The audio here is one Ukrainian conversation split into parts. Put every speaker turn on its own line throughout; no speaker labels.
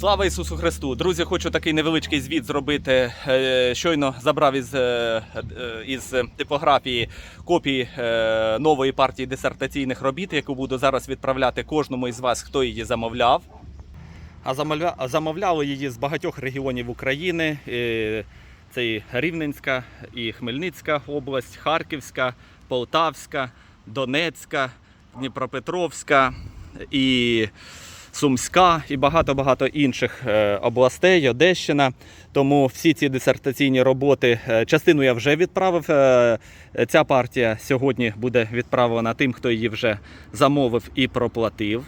Слава Ісусу Христу! Друзі, хочу такий невеличкий звіт зробити. Е, Щойно забрав із, е, е, із типографії копії нової партії дисертаційних робіт, яку буду зараз відправляти кожному із вас, хто її замовляв. А замовляли її з багатьох регіонів України. Це і Рівненська, і Хмельницька область, Харківська, Полтавська, Донецька, Дніпропетровська і Сумська і багато-багато інших е, областей, Одещина. Тому всі ці дисертаційні роботи, е, частину я вже відправив. е, Ця партія сьогодні буде відправлена тим, хто її вже замовив і проплатив.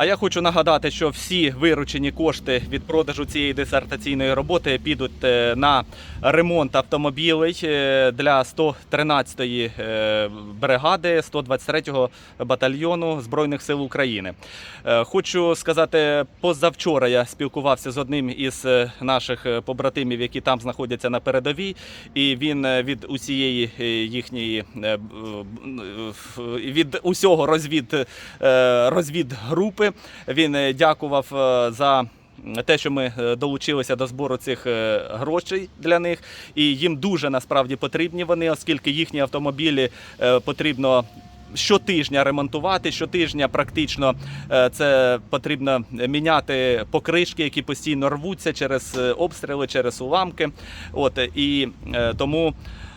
А я хочу нагадати, що всі виручені кошти від продажу цієї дисертаційної роботи підуть е, на ремонт автомобілей е, для 113-ї е, бригади 123-го батальйону Збройних сил України. Хочу сказати, позавчора я спілкувався з одним із наших побратимів, які там знаходяться на передовій, і він від усієї їхньої від усього розвід, е, Він е, дякував е, за. Те, що ми е, долучилися до збору цих грошей для них, і їм дуже насправді потрібні вони, оскільки їхні автомобілі потрібно щотижня ремонтувати. Щотижня практично це потрібно міняти покришки, які постійно рвуться через обстріли, через уламки. От і тому.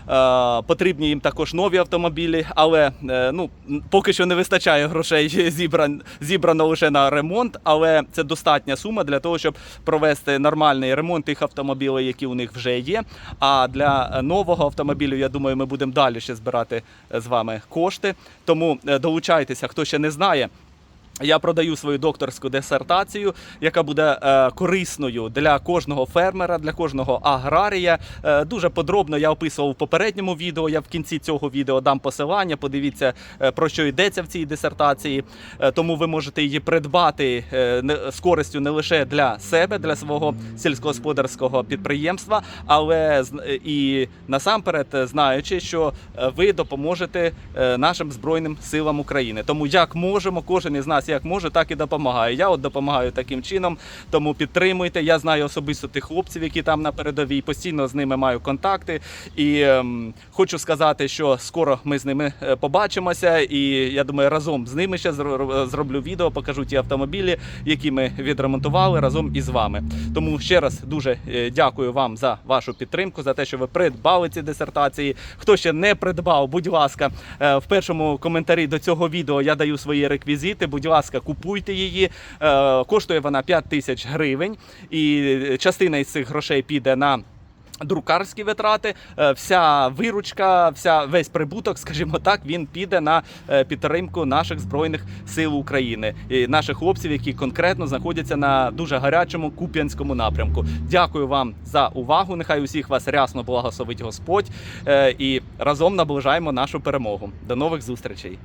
Е, Потрібні їм також нові автомобілі, але е, ну поки що не вистачає грошей зібран, зібрано лише на ремонт, але це достатня сума для того, щоб провести нормальний ремонт тих автомобілів, які у них вже є. А для нового автомобілю, я думаю, ми будемо далі ще збирати е, з вами кошти. Тому долучайтеся, хто ще не знає. Я продаю свою докторську дисертацію, яка буде е, корисною для кожного фермера, для кожного аграрія. Е, дуже подробно я описував в попередньому відео. Я в кінці цього відео дам посилання. Подивіться е, про що йдеться в цій дисертації. Е, тому ви можете її придбати е, з користю не лише для себе, для свого сільськогосподарського підприємства, але е, і насамперед знаючи, що е, ви допоможете е, нашим збройним силам України. Тому як можемо, кожен із нас як може, так і допомагає. Я от допомагаю таким чином. Тому підтримуйте. Я знаю особисто тих хлопців, які там на передовій. Постійно з ними маю контакти. І ем, хочу сказати, що скоро ми з ними е, побачимося. І я думаю, разом з ними ще зроблю відео, покажу ті автомобілі, які ми відремонтували разом із вами. Тому ще раз дуже е, дякую вам за вашу підтримку, за те, що ви придбали ці дисертації. Хто ще не придбав, будь ласка, е, в першому коментарі до цього відео я даю свої реквізити. Будь ласка, купуйте її. Е, Коштує вона 5 тисяч гривень, і частина із цих грошей піде на. Друкарські витрати, Е, вся виручка, вся весь прибуток, скажімо так, він піде на е, підтримку наших збройних сил України і наших хлопців, які конкретно знаходяться на дуже гарячому куп'янському напрямку. Дякую вам за увагу. Нехай усіх вас рясно благословить Господь і разом наближаємо нашу перемогу. До нових зустрічей.